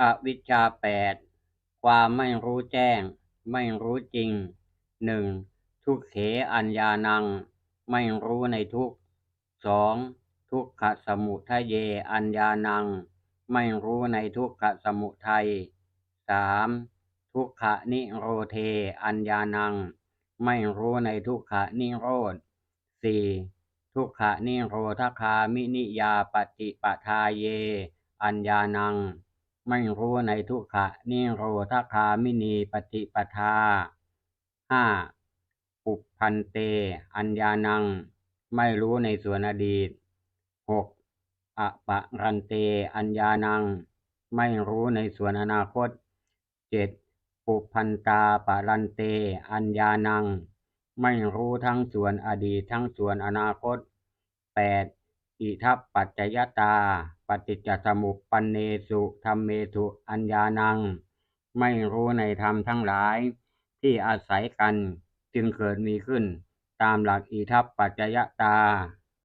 อวิชชาแปดความไม่รู้แจ้ง ไม่รู้จริงหนึ่งทุกเขอัญญานัง ไม่รู้ในทุกสองทุกขสมุทัยเยอัญญานัง ไม่รู้ในทุกขสมุทัยสามทุกขนิโรเทอัญญานัง ไม่รู้ในทุกขนิโรธสี่ทุกขนิโรธคามินิยาปฏิปทาเย อัญญานัง ไม่รู้ในทุกขะนิโรธคามินีปฏิปทาห้าปุพันเต อัญญานัง ไม่รู้ในส่วนอดีตหกอปะรันเต อัญญานัง ไม่รู้ในส่วนอนาคตเจ็ดปุพันตาปะรันเต อัญญานัง ไม่รู้ทั้งส่วนอดีตทั้งส่วนอนาคตแปด อิทัปปัจจยตา ปฏิจจสมุปปันเนสุธรรมเมสุอัญญานัง ไม่รู้ในธรรมทั้งหลาย ที่อาศัยกันจึงเกิดมีขึ้น ตามหลักอิทัปปัจจยตา